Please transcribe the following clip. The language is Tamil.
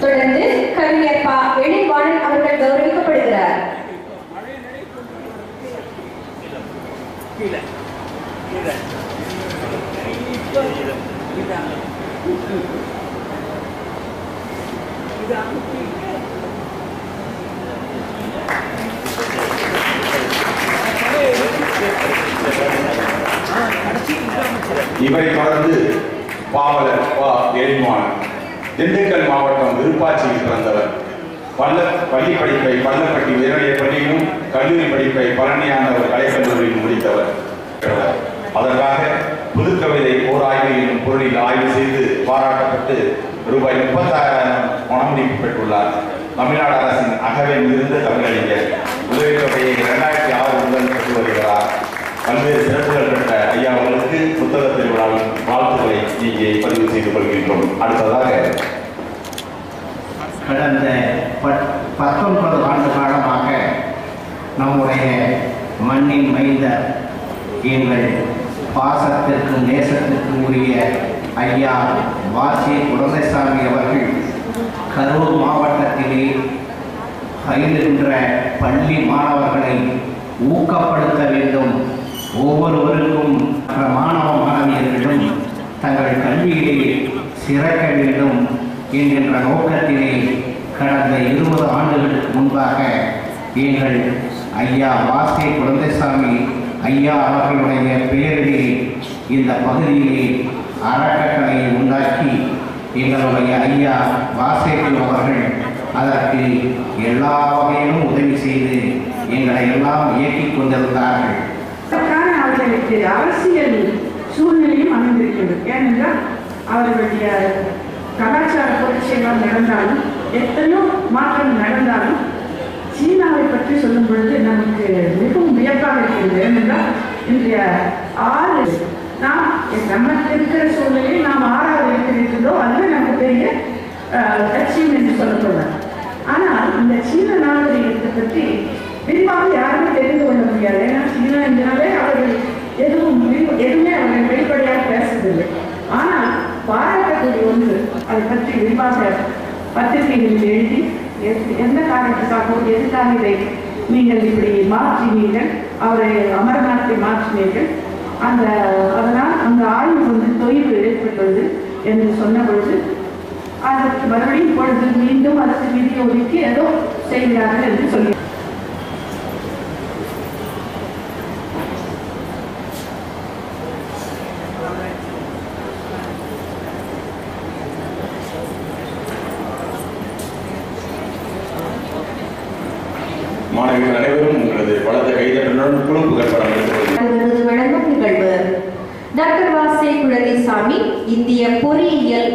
தொடர்ந்து கவிஞர் பா எழில்வாணன் அவர்கள் கௌரவிக்கப்படுகிறார். இவரை தொடர்ந்து பாவலர் பா எழில்வாணன் திண்டுக்கல் மாவட்டம் விருப்பாட்சியில் பிறந்தவர். பள்ள பள்ளி படிப்பை பள்ளப்பட்டி உயர்நிலைப் பள்ளியிலும் கல்லூரி படிப்பை பழனியாண்டவர் கலைக்கல்லூரியில் முடித்தவர். அதற்காக புதுக்கவிதை ஓர் ஆய்வு என்னும் பொருளில் ஆய்வு செய்து பாராட்டப்பட்டு ரூபாய் முப்பத்தாயிரம் பணமுடிப்பு பெற்றுள்ளார். தமிழ்நாடு அரசின் அகவில் இருந்த தமிழறிஞர். உதவித்தொகையை இரண்டாயிரத்தி ஆறு முதல் பெற்று வருகிறார். பல்வேறு பதிவு செய்து கொள்கின்றோம் அடுத்ததாக கடந்த பத்தொன்பது ஆண்டு காலமாக நம்முடைய மண்ணின் மைந்த எங்கள் பாசத்திற்கும் நேசத்திற்கும் உரிய ஐயா வாசி குழந்தைசாமி அவர்கள் கரூர் மாவட்டத்திலே பயிலுகின்ற பள்ளி மாணவர்களை ஊக்கப்படுத்த வேண்டும். ஒவ்வொருவருக்கும் மாணவ மாணவியர்களும் தங்கள் கல்வியிலே சிறக்க வேண்டும் என்கின்ற நோக்கத்திலே கடந்த இருபது ஆண்டுகளுக்கு முன்பாக எங்கள் ஐயா வாசே குழந்தைசாமி ஐயா அவர்களுடைய பெயரிலே இந்த பகுதியிலே அறக்கட்டளையை உண்டாக்கி எங்களுடைய ஐயா வாசேகுல் அவர்கள் அதற்கு எல்லா வகையிலும் உதவி செய்து எங்களை எல்லாம் இயக்கிக் கொண்டிருந்தார்கள். அவர்களுக்கு அரசியல் சூழ்நிலையும் அமைந்திருக்கிறது ஏனென்றால் அவர்களுடைய கலாச்சார புரட்சிகள் நடந்தாலும் எத்தனையோ மாற்றம் நடந்தாலும் சீனாவை பற்றி சொல்லும் பொழுது நமக்கு மிகவும் வியப்பாக இருக்கிறது. ஏனென்றால் இன்றைய ஆறு நாம் நமக்கு இருக்கிற சூழ்நிலையில் நாம் ஆறாவது இடத்தில் இருக்கிறதோ அதுவே நமக்கு பெரிய லட்சியம் என்று சொல்லப்படலாம். ஆனால் இந்த சீன நாகரிகத்தை பற்றி விரிவாக யாருமே தெரிந்து கொள்ள முடியாது. ஏன்னா சீனா என்றாலே அவர்கள் பத்திரிகைகளில் எழுதி எந்த- காரணத்துக்காகவும் எதுக்காக இதை நீங்கள் இப்படி மாற்றினீர்கள் அவரை அமரநாத்தை மாற்றினீர்கள் அந்த அதனால் அந்த ஆய்வு வந்து தொய்வு ஏற்பட்டுள்ளது என்று சொன்ன பொழுது அதற்கு மறுபடியும் பொழுது மீண்டும் அதற்கு நிதி ஒதுக்கி ஏதோ செய்கிறார்கள் என்று சொல்லி மாணவிகள் அனைவரும் உங்களது பலத்த கைதட்டலுடன் குழு புகைப்படம் எடுத்துக் விருது வழங்கும் நிகழ்வு. டாக்டர் வாசே குழந்தைசாமி இந்திய பொறியியல்